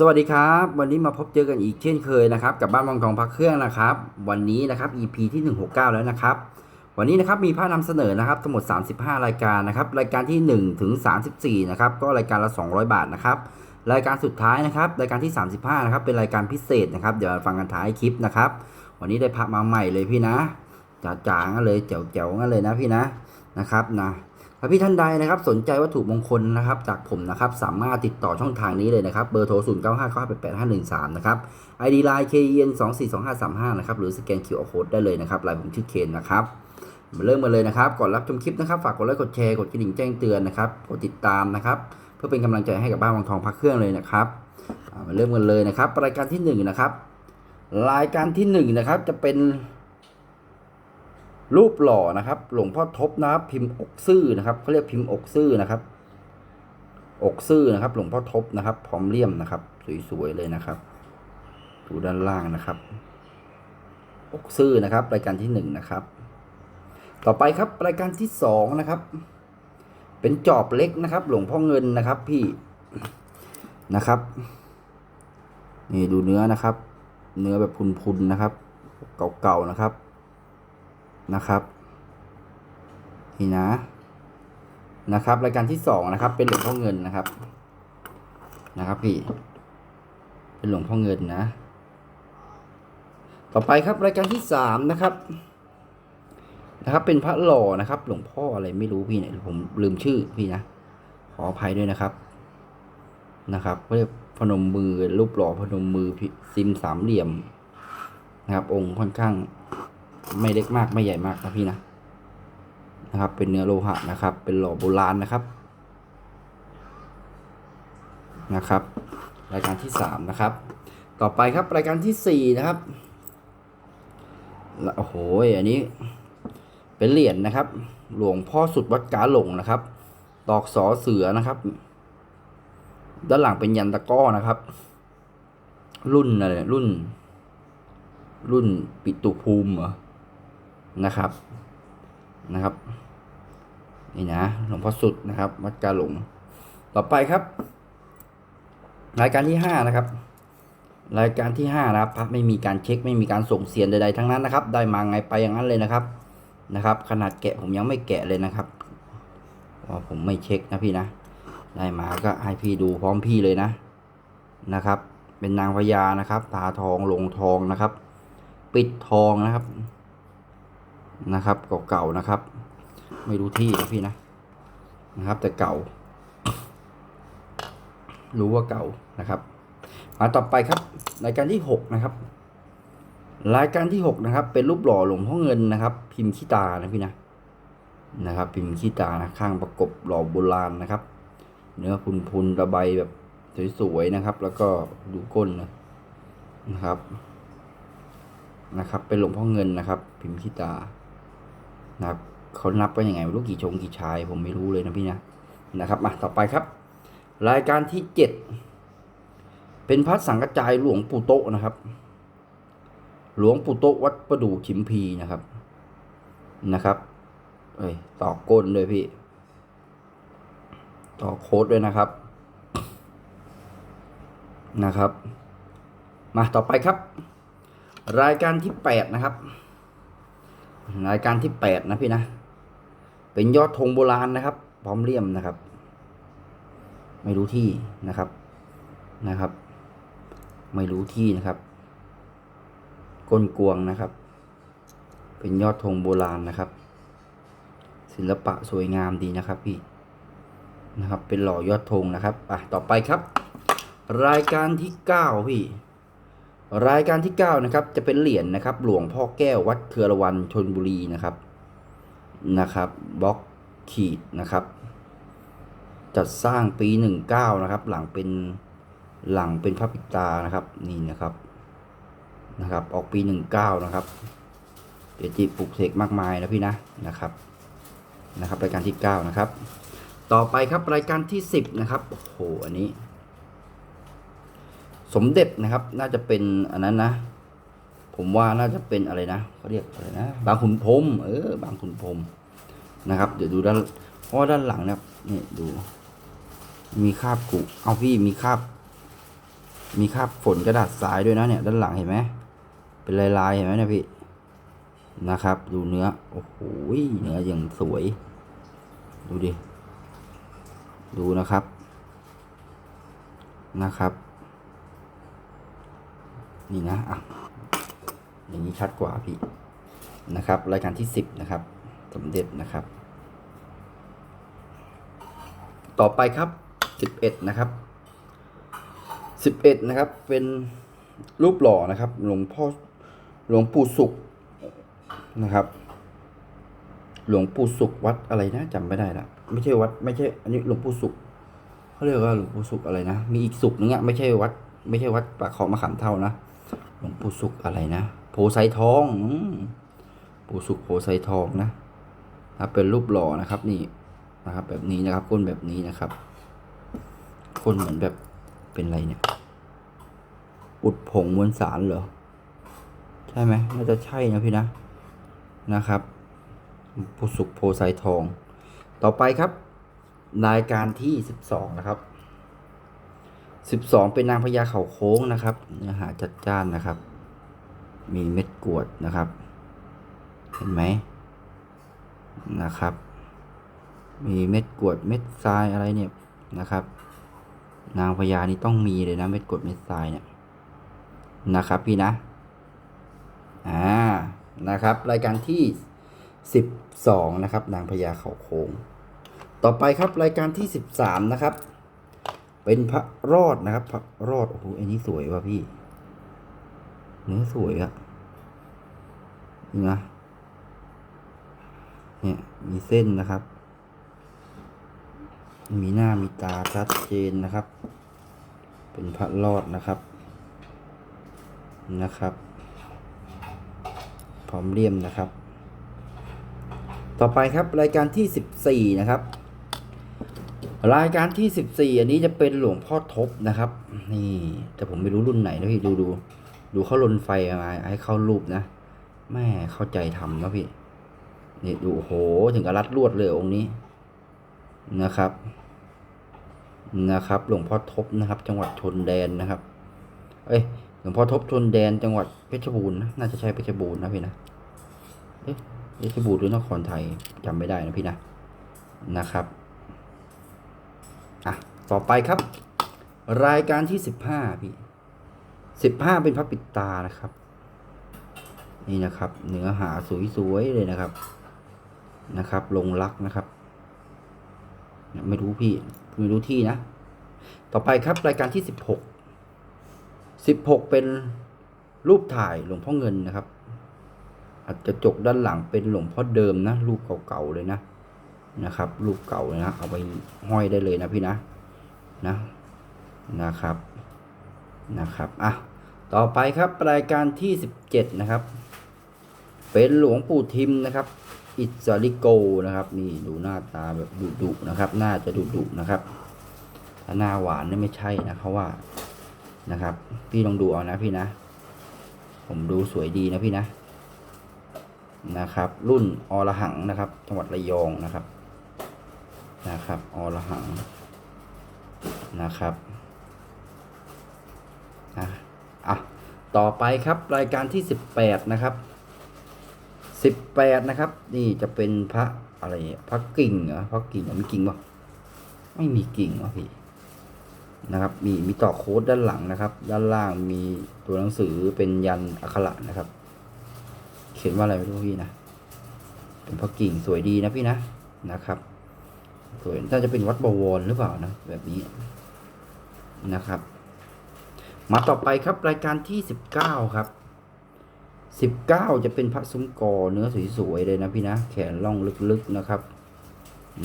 สวัสดีครับ วันนี้มาพบเจอกันอีกเช่นเคยนะครับ กับบ้านวังทองพักเครื่องนะครับ วันนี้นะครับ EP ที่ 169 แล้วนะครับ วันนี้นะครับมีภาพนำเสนอนะครับทั้งหมด 35 รายการนะครับ รายการที่ 1 ถึง 34 นะครับ ก็รายการละ 200 บาทนะครับ รายการสุดท้ายนะครับ รายการที่ 35 นะครับ เป็นรายการพิเศษนะครับ เดี๋ยวฟังกันท้ายคลิปนะครับ วันนี้ได้พระมาใหม่เลยพี่นะจ๋าๆงั้นเลยแจ๋วๆงั้นเลยนะพี่นะนะครับนะ ถ้าพี่ท่านใดนะครับสนใจวัตถุมงคลนะครับจากผมนะครับสามารถติดต่อช่องทางนี้เลยนะครับเบอร์โทร0 9 5 9 8 8 5 1 3นะครับ ID Line KEN 2 4 2 5 3 5นะครับหรือสแกน QR Code ได้เลยนะครับลน์ผมชื่อเคนนะครับมาเริ่มกันเลยนะครับก่อนรับชมคลิปนะครับฝากกดไลค์กดแชร์กดกระดิ่งแจ้งเตือนนะครับกดติดตามนะครับเพื่อเป็นกำลังใจให้กับบ้านวังทองพักเครื่องเลยนะครับมาเริ่มกันเลยนะครับรายการที่หนึ่งนะครับรายการที่หนึ่งนะครับจะเป็น รูปหล่อนะครับ หลวงพ่อทบนะครับ พิมพ์อกซื่อนะครับเขาเรียกพิมพ์อกซื่อนะครับ อกซื่อนะครับ หลวงพ่อทบนะครับ พร้อมเลี่ยมนะครับ สวยๆเลยนะครับดูด้านล่างนะครับ อกซื่อนะครับ รายการที่หนึ่งนะครับ ต่อไปครับรายการที่สองนะครับ เป็นจอบเล็กนะครับ หลวงพ่อเงินนะครับ พี่นะครับนี่ดูเนื้อนะครับ เนื้อแบบพุนๆนะครับ เก่าๆนะครับ นะครับนี่นะนะครับ รายการที่สองนะครับ เป็นหลวงพ่อเงินนะครับ นะครับพี่ เป็นหลวงพ่อเงินนะ ต่อไปครับรายการที่สามนะครับ นะครับ เป็นพระหล่อนะครับ หลวงพ่ออะไรไม่รู้พี่เนี่ยผมลืมชื่อพี่นะขออภัยด้วยนะครับ นะครับเรียกพนมมือรูปหล่อพนมมือพี่ซิมสามเหลี่ยมนะครับ องค์ค่อนข้าง ไม่เล็กมากไม่ใหญ่มากนะพี่นะนะครับ เป็นเนื้อโลหะนะครับ เป็นหล่อโบราณนะครับนะครับ รายการที่สามนะครับ ต่อไปครับรายการที่สี่นะครับโอ้โหอันนี้ เป็นเหรียญนะครับ หลวงพ่อสุดวัดกาหลงนะครับ ตอกสอเสือนะครับ ด้านหลังเป็นยันตะก้อนะครับ รุ่นอะไรรุ่น รุ่นปิตุภูมิเหรอ นะครับนะครับ นี่นะหลวงพ่อสุดนะครับวัดกาหลง ต่อไปครับ รายการที่ห้านะครับ รายการที่ห้านะครับพระไม่มีการเช็คไม่มีการส่งเสียนใดๆทั้งนั้นนะครับ ได้มาไงไปอย่างนั้นเลยนะครับนะครับ ขนาดแกะผมยังไม่แกะเลยนะครับเพราผมไม่เช็คนะพี่นะ ได้มาก็ให้พี่ดูพร้อมพี่เลยนะนะครับ เป็นนางพญานะครับตาทองลงทองนะครับ ปิดทองนะครับ นะครับ เก่าๆนะครับ ไม่รู้ที่นะพี่นะนะครับ แต่เก่า รู้ว่าเก่านะครับมาต่อไปครับรายการที่หกนะครับ รายการที่หกนะครับ เป็นรูปหล่อหลวงพ่อเงินนะครับ พิมพ์ขี้ตานะพี่นะนะครับ พิมพ์ขี้ตานะข้างประกบหล่อโบราณนะครับ เนื้อพุนๆระใบแบบสวยๆนะครับ แล้วก็ดูก้นนะนะครับนะครับ เป็นหลวงพ่อเงินนะครับ พิมพ์ขี้ตา นะครับเขานับว่ายังไงไม่รู้กี่ชงกี่ชาย ผมไม่รู้เลยนะพี่นะนะครับมาต่อไปครับ รายการที่เจ็ดเป็นพระสังกระจายหลวงปู่โตนะครับ หลวงปู่โตวัดประดู่ชิมพีนะครับนะครับ เอ้ยต่อก้นด้วยพี่ ต่อโค้ดด้วยนะครับนะครับ มาต่อไปครับ รายการที่แปดนะครับ รายการที่แปดนะพี่นะ เป็นยอดธงโบราณนะครับ พร้อมเลี่ยมนะครับ ไม่รู้ที่นะครับนะครับ ไม่รู้ที่นะครับ ก้นกวงนะครับ เป็นยอดธงโบราณนะครับ ศิลปะสวยงามดีนะครับพี่นะครับ เป็นหล่อยอดธงนะครับอะต่อไปครับ รายการที่เก้าพี่ รายการที่เก้านะครับจะเป็นเหรียญนะครับ หลวงพ่อแก้ววัดเครือวันชนบุรีนะครับนะครับบล็อกขีดนะครับ จัดสร้างปีหนึ่งเก้านะครับ หลังเป็นหลังเป็นพระปิตานะครับนี่นะครับนะครับ ออกปีหนึ่งเก้านะครับเดจิปลุกเสกมากมายนะพี่นะนะครับนะครับ รายการที่เก้านะครับ ต่อไปครับรายการที่สิบนะครับโอ้โหอันนี้ สมเด็จนะครับ น่าจะเป็นอันนั้นนะ ผมว่าน่าจะเป็นอะไรนะเขาเรียกอะไรนะ บางขุนพรมเออ บางขุนพรมนะครับ เดี๋ยวดูด้านเพราะด้านหลังนะครับนี่ดู มีคราบกุเอาพี่มีคราบ มีคราบฝนกระดาษทรายด้วยนะเนี่ย ด้านหลังเห็นไหมเป็นลายๆเห็นไหมเนี่ยพี่นะครับ ดูเนื้อโอ้โหเนื้ออย่างสวย ดูดิ ดูนะครับนะครับ นี่นะอะอย่างนี้ชัดกว่าพี่นะครับ รายการที่สิบนะครับ สมเด็จนะครับ ต่อไปครับสิบเอ็ดนะครับสิบเอ็ดนะครับ เป็นรูปหล่อนะครับ หลวงพ่อหลวงปู่สุขนะครับ หลวงปู่สุขวัดอะไรนะจำไม่ได้ละไม่ใช่วัด ไม่ใช่ อันนี้หลวงปู่สุขเขาเรียกว่าหลวงปู่สุขอะไรนะ มีอีกสุขนึงอะไม่ใช่วัด ไม่ใช่วัดปากคลองมะขามเท่านะ หลวงปู่สุขอะไรนะโพไซทองอปู่สุขโพไซทองนะครับเป็นรูปหล่อนะครับนี่นะครับ แบบนี้นะครับก้นแบบนี้นะครับก้นเหมือนแบบเป็นอะไรเนี่ยอุดผงมวลสารเหรอใช่ไหมน่าจะใช่นะพี่นะนะครับผู้สุขโพไซทอง ต่อไปครับ รายการที่สิบสองนะครับ สิบสองเป็นนางพญาเขาโค้งนะครับ เนื้อหาจัดจ้านนะครับ มีเม็ดกรวดนะครับ เห็นไหมนะครับ มีเม็ดกรวดเม็ดทรายอะไรเนี่ยนะครับ นางพญานี่ต้องมีเลยนะเม็ดกรวดเม็ดทรายเนี่ยนะครับ พี่นะอ่านะครับ รายการที่สิบสองนะครับ นางพญาเขาโค้ง ต่อไปครับรายการที่สิบสามนะครับ เป็นพระรอดนะครับ พระรอดโอ้โหอันนี้สวยว่ะพี่ เนื้อสวยอะนี่นะเนี่ยมีเส้นนะครับ มีหน้ามีตาชัดเจนนะครับ เป็นพระรอดนะครับนะครับ พร้อมเลี่ยมนะครับ ต่อไปครับรายการที่สิบสี่นะครับ รายการที่สิบสี่อันนี้จะเป็นหลวงพ่อทบนะครับ นี่แต่ผมไม่รู้รุ่นไหนนะพี่ดูดูดูเขาลนไฟมาให้เข้ารูปนะแม่เข้าใจทำนะพี่นี่ดูโหถึงกับรัดลวดเลยองค์นี้นะครับนะครับ หลวงพ่อทบนะครับ จังหวัดชนแดนนะครับ เอ้ยหลวงพ่อทบชนแดนจังหวัดเพชรบูรณ์นะน่าจะใช่เพชรบูรณ์นะพี่นะเอ๊ะเพชรบูรณ์หรือนครไทยจำไม่ได้นะพี่นะนะครับ อะ ต่อไปครับ รายการที่สิบห้าพี่สิบห้าเป็นพระปิดตานะครับ นี่นะครับ เนื้อหาสวยๆเลยนะครับ นะครับ ลงรักนะครับ ไม่รู้พี่ ไม่รู้ที่นะ ต่อไปครับ รายการที่สิบหกสิบหกเป็นรูปถ่ายหลวงพ่อเงินนะครับอาจจะจกด้านหลังเป็นหลวงพ่อเดิมนะ รูปเก่าๆเลยนะ นะครับ รูปเก่านะเอาไปห้อยได้เลยนะพี่นะนะนะครับนะครับอะต่อไปครับรายการที่สิบเจ็ดนะครับ เป็นหลวงปู่ทิมนะครับ อิสริโกนะครับ นี่ดูหน้าตาแบบดุดุนะครับน่าจะดุดุนะครับถ้าหน้าหวานนี่ไม่ใช่นะเขาว่านะครับ พี่ลองดูเอานะพี่นะ ผมดูสวยดีนะพี่นะนะครับ รุ่นอรหังนะครับ จังหวัดระยองนะครับ นะครับอรหังนะครับอะอะต่อไปครับรายการที่สิบแปดนะครับสิบแปดนะครับ นี่จะเป็นพระอะไรพระกิ่งเหรอพระกิ่งเหรอมีกิ่งปะไม่มีกิ่งวะพี่นะครับ มีมีต่อโค้ดด้านหลังนะครับ ด้านล่างมีตัวหนังสือเป็นยันอักขระนะครับ เขียนว่าอะไรไม่รู้พี่นะ เป็นพระกิ่งสวยดีนะพี่นะนะครับ สวยน่าจะเป็นวัดบวรหรือเปล่านะแบบนี้นะครับ มาต่อไปครับรายการที่สิบเก้าครับสิบเก้าจะเป็นพระซุ้มกอเนื้อสวยๆเลยนะพี่นะแขนล่องลึกๆนะครับ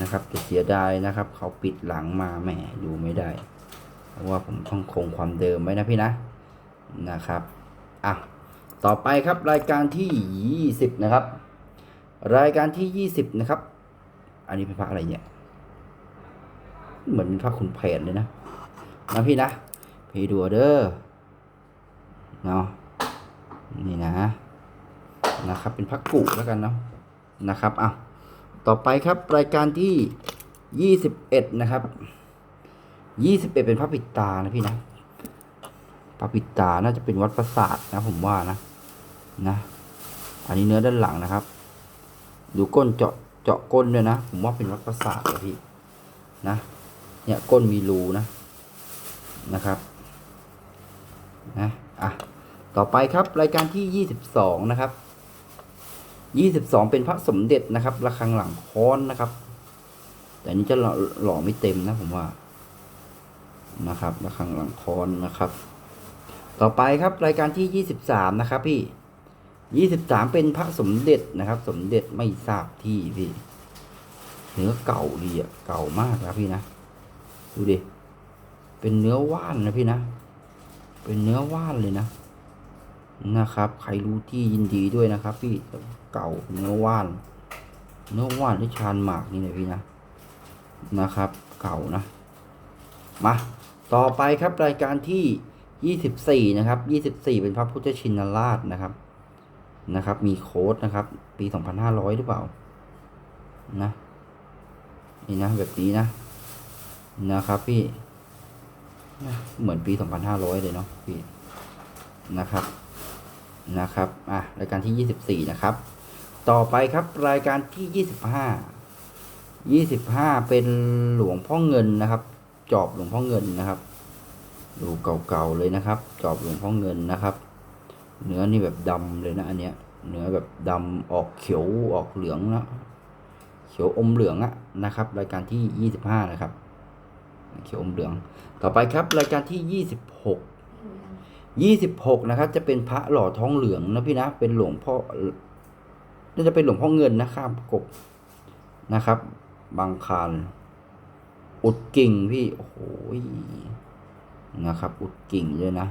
นะครับจะเสียดายนะครับ เขาปิดหลังมาแหมดูไม่ได้ เพราะว่าผมต้องคงความเดิมไว้นะพี่นะนะครับอะต่อไปครับรายการที่ยี่สิบนะครับ รายการที่ยี่สิบนะครับ อันนี้เป็นพระอะไรเนี่ย เหมือนเป็นพระขุนแผนเลยนะนะพี่นะพี่ดูเด้อเนาะนี่นะ นะครับ เป็นพักกุแล้วกันเนาะนะครับอะต่อไปครับรายการที่ยี่สิบเอ็ดนะครับยี่สิบเอ็ดเป็นพระปิดตานะพี่นะพระปิดตาน่าจะเป็นวัดประสาทนะผมว่านะนะ อันนี้เนื้อด้านหลังนะครับ ดูก้นเจาะเจาะก้นด้วยนะ ผมว่าเป็นวัดประสาทเลยพี่นะ เนี่ยก้นมีรูนะนะครับนะอะต่อไปครับรายการที่ยี่สิบสองนะครับยี่สิบสองเป็นพระสมเด็จนะครับระฆังหลังค้อนนะครับ แต่นี้จะหล่อหล่อไม่เต็มนะผมว่านะครับระฆังหลังค้อนนะครับ ต่อไปครับรายการที่ยี่สิบสามนะครับพี่ยี่สิบสามเป็นพระสมเด็จนะครับ สมเด็จไม่ทราบที่พี่เนื้อเก่าดีอะเก่ามากครับพี่นะ ดูดิ เป็นเนื้อว่านนะพี่นะ เป็นเนื้อว่านเลยนะ นะครับ ใครรู้ที่ยินดีด้วยนะครับ พี่เก่าเนื้อว่าน เนื้อว่านที่ชานหมากนี่นะพี่นะ นะครับ เก่านะ มา ต่อไปครับรายการที่ยี่สิบสี่นะครับยี่สิบสี่เป็นพระพุทธชินราชนะครับ นะครับ มีโค้ดนะครับ ปีสองพันห้าร้อยหรือเปล่า นะ นี่นะแบบนี้นะ นะครับพี่เหมือนปีสองพันห้าร้อยเลยเนาะพี่นะครับนะครับอะรายการที่ยี่สิบสี่นะครับ ต่อไปครับรายการที่ยี่สิบห้ายี่สิบห้าเป็นหลวงพ่อเงินนะครับ จอบหลวงพ่อเงินนะครับ ดูเก่าๆเลยนะครับ จอบหลวงพ่อเงินนะครับ เนื้อนี่แบบดำเลยนะอันเนี้ยเนื้อแบบดำออกเขียวออกเหลืองนะเขียวอมเหลืองอะนะครับ รายการที่ยี่สิบห้านะครับ เขียวอมเหลือง ต่อไปครับ รายการที่ยี่สิบหกยี่สิบหกนะครับ จะเป็นพระหล่อทองเหลืองนะพี่นะ เป็นหลวงพ่อน่าจะเป็นหลวงพ่อเงินนะข้ามกบนะครับ บางคานอุดกิ่งพี่ โอ้โหนะครับ อุดกิ่งเลยนะ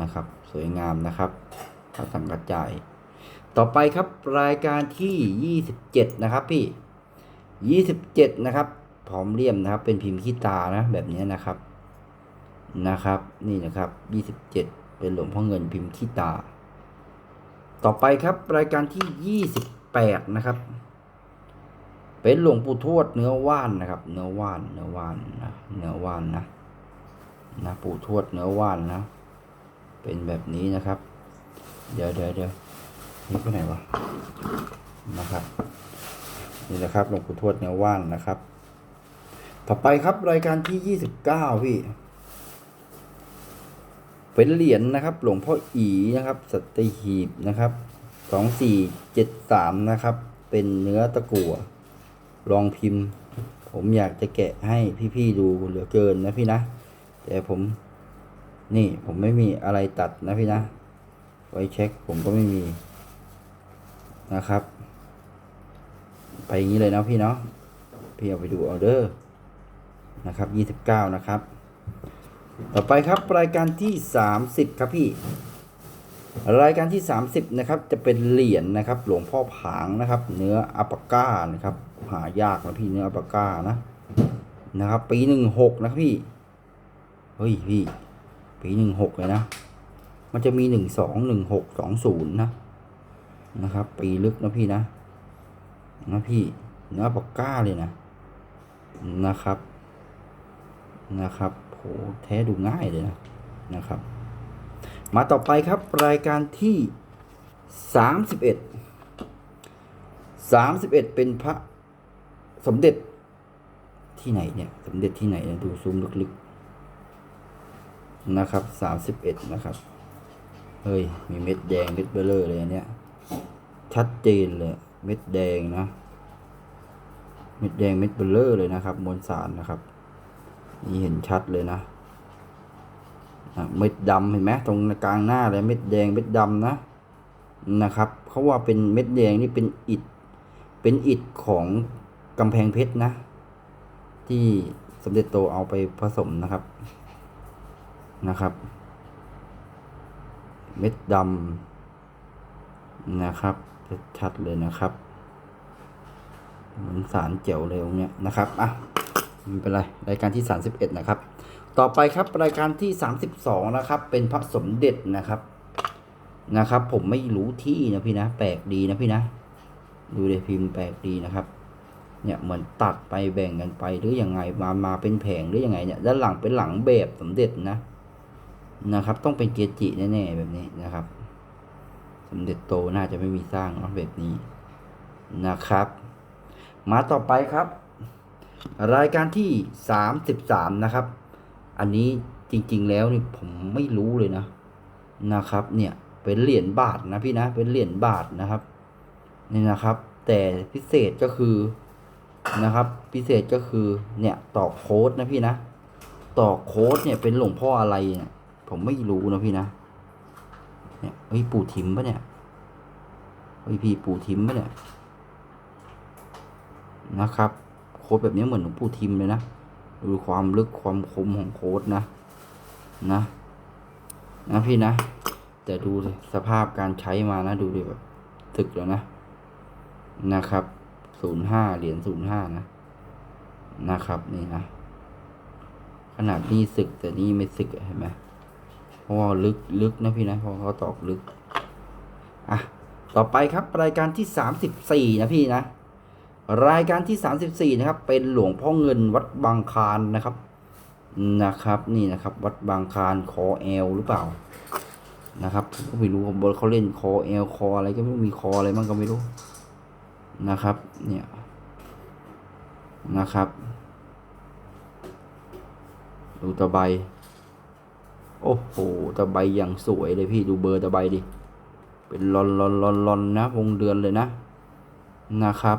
นะครับ สวยงามนะครับพระสังกัจจายต่อไปครับรายการที่ยี่สิบเจ็ดนะครับพี่ยี่สิบเจ็ดนะครับ พร้อมเลี่ยมนะครับ เป็นพิมพ์ขี้ตานะแบบนี้นะครับนะครับ นี่นะครับยี่สิบเจ็ดเป็นหลวงพ่อเงินพิมพ์ขี้ตา ต่อไปครับรายการที่ยี่สิบแปดนะครับ เป็นหลวงปู่ทวดเนื้อว่านนะครับ เนื้อว่านเนื้อว่านนะเนื้อว่านนะนะปู่ทวดเนื้อว่านนะ เป็นแบบนี้นะครับ เดี๋ยวเดี๋ยวเดี๋ยวนี่ไปไหนวะนะครับ นี่แหละครับหลวงปู่ทวดเนื้อว่านนะครับ ต่อไปครับรายการที่ยี่สิบเก้าพี่ เป็นเหรียญนะครับ หลวงพ่ออีนะครับสตหีบนะครับสองสี่เจ็ดสามนะครับ เป็นเนื้อตะกั่วลองพิมพ์ ผมอยากจะแกะให้พี่ๆดูเหลือเกินนะพี่นะ แต่ผมนี่ผมไม่มีอะไรตัดนะพี่นะ ไว้เช็คผมก็ไม่มีนะครับ ไปอย่างนี้เลยนะพี่เนาะพี่เอาไปดูออเดอร์ นะครับยี่สิบเก้านะครับ ต่อไปครับรายการที่สามสิบครับพี่ รายการที่สามสิบนะครับ จะเป็นเหรียญนะครับ หลวงพ่อผางนะครับ เนื้ออัปปาก้านะครับ หายากนะพี่เนื้ออัปปาก้านะนะครับ ปีหนึ่งหกนะครับพี่ เฮ้ยพี่ ปีหนึ่งหกเลยนะ มันจะมีหนึ่งสองหนึ่งหกสองศูนย์นะนะครับ ปีลึกนะพี่นะนะพี่เนื้ออัปปาก้าเลยนะนะครับ นะครับโหแท้ดูง่ายเลยนะนะครับ มาต่อไปครับรายการที่สามสิบเอ็ดสามสิบเอ็ดเป็นพระสมเด็จที่ไหนเนี่ย สมเด็จที่ไหนนี่ยดูซูมลึกๆนะครับสามสิบเอ็ดนะครับ เฮ้ย มีเม็ดแดงเม็ดเบลเลอร์เลยอันเนี้ยชัดเจนเลย เม็ดแดงนะ เม็ดแดงเม็ดเบลเลอร์เลยนะครับ มวลสารนะครับ นี่เห็นชัดเลยนะเม็ดดำเห็นไหมตรงกลางหน้าเลยเม็ดแดงเม็ดดำนะนะครับเขาว่าเป็นเม็ดแดงนี่เป็นอิฐเป็นอิฐของกำแพงเพชรนะ ที่สมเด็จโตเอาไปผสมนะครับนะครับ เม็ดดำนะครับชัดเลยนะครับเหมือนสารเจ๋วเลยตรงเนี้ยนะครับอะ ไม่เป็นไรรายการที่ 31 นะครับ ต่อไปครับรายการที่ 32 นะครับ เป็นพระสมเด็จนะครับนะครับ ผมไม่รู้ที่นะพี่นะแปลกดีนะพี่นะ ดูเลยพิมพ์แปลกดีนะครับเนี่ยเหมือนตัดไปแบ่งกันไปหรืออยังไงมามาเป็นแผงหรืออยังไงเนี่ยด้านหลังเป็นหลังแบบสมเด็จนะนะครับ ต้องเป็นเกจิแน่ๆแบบนี้นะครับ สมเด็จโตน่าจะไม่มีสร้างนะแบบนี้นะครับ มาต่อไปครับ รายการที่สามสิบสามนะครับ อันนี้จริงๆแล้วนี่ผมไม่รู้เลยนะนะครับ เนี่ยเป็นเหรียญบาทนะพี่นะเป็นเหรียญบาทนะครับนี่นะครับ แต่พิเศษก็คือนะครับ พิเศษก็คือเนี่ยต่อโค้ดนะพี่นะต่อโค้ดเนี่ยเป็นหลวงพ่ออะไรเนี่ยผมไม่รู้นะพี่นะเนี่ยเฮ้ยปู่ทิมปะเนี่ยเฮ้ยพี่ปู่ทิมปะเนี่ยนะครับ โค้ดแบบนี้เหมือนหลวงปู่ทิมเลยนะดูความลึกความคมของโค้ดนะ นะ นะพี่นะ แต่ดูสภาพการใช้มานะ ดูดิแบบตึกแล้วนะ นะครับศูนย์ห้าเหรียญศูนย์ห้านะ นะครับนี่นะ ขนาดนี้ศึกแต่นี่ไม่ศึกเห็นไหมเพราะว่าลึกลึกนะพี่นะเพราะเขาตอกลึก อะ ต่อไปครับรายการที่สามสิบสี่นะพี่นะ รายการที่สามสิบสี่นะครับ เป็นหลวงพ่อเงินวัดบางคารนะครับนะครับ นี่นะครับ วัดบางคารคอแอลหรือเปล่า นะครับก็ไม่รู้เขาเล่นคอแอลคออะไรก็ไม่รู้มีคออะไรบ้างก็ไม่รู้นะครับ เนี่ยนะครับ ดูตะไบโอ้โหตะไบอย่างสวยเลยพี่ดูเบอร์ตะไบดิเป็นลอนลอนลอนลอนนะวงเดือนเลยนะนะครับ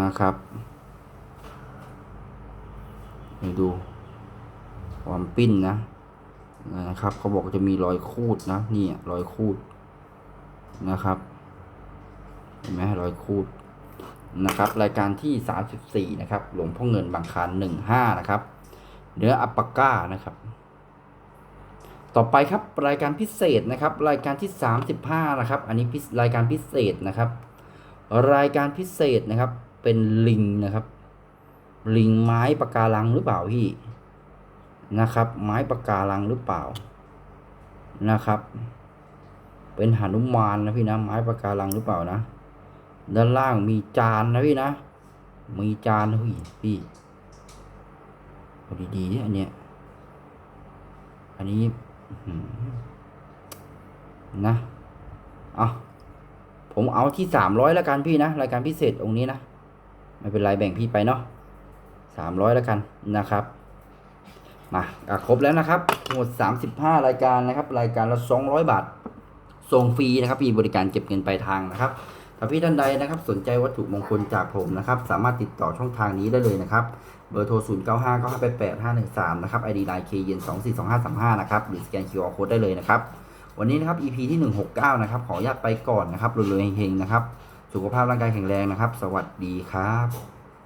นะครับนี่ดูความปิ้นนะนะครับเขาบอกจะมีรอยคูดนะนี่รอยคูดนะครับเห็นไหมรอยคูดนะครับ รายการที่สามสิบสี่นะครับ หลวงพ่อเงินบางคารหนึ่งห้านะครับ เนื้ออัปปาก้านะครับ ต่อไปครับรายการพิเศษนะครับ รายการที่สามสิบห้านะครับ อันนี้รายการพิเศษนะครับ รายการพิเศษนะครับ เป็นลิงนะครับ ลิงไม้ปะการังหรือเปล่าพี่นะครับ ไม้ปะการังหรือเปล่านะครับ เป็นหนุมานนะพี่นะ ไม้ปะการังหรือเปล่านะ ด้านล่างมีจานนะพี่นะ มีจานเฮ้ยพี่เอดีๆอันเนี้ยอันนี้นะเอาผมเอาที่สามร้อยแล้วกันพี่นะ รายการพิเศษองค์นี้นะ ไม่เป็นไรแบ่งพี่ไปเนาะสามร้อยแล้วกันนะครับ มาครบแล้วนะครับหมด35รายการนะครับ รายการละ200บาทส่งฟรีนะครับมีบริการเก็บเงินปลายทางนะครับถ้าพี่ท่านใดนะครับ สนใจวัตถุมงคลจากผมนะครับ สามารถติดต่อช่องทางนี้ได้เลยนะครับ เบอร์โทร 0 9 5 9 5 8 8 5 1 3 นะครับ ID ไลน์ k เย็น2 4 2 5 3 5 นะครับ หรือสแกน QR Code ได้เลยนะครับ วันนี้นะครับ EP ที่ 169 นะครับ ขออนุญาตไปก่อนนะครับรวยๆเฮงๆ นะครับ สุขภาพร่างกายแข็งแรงนะครับ สวัสดีครับ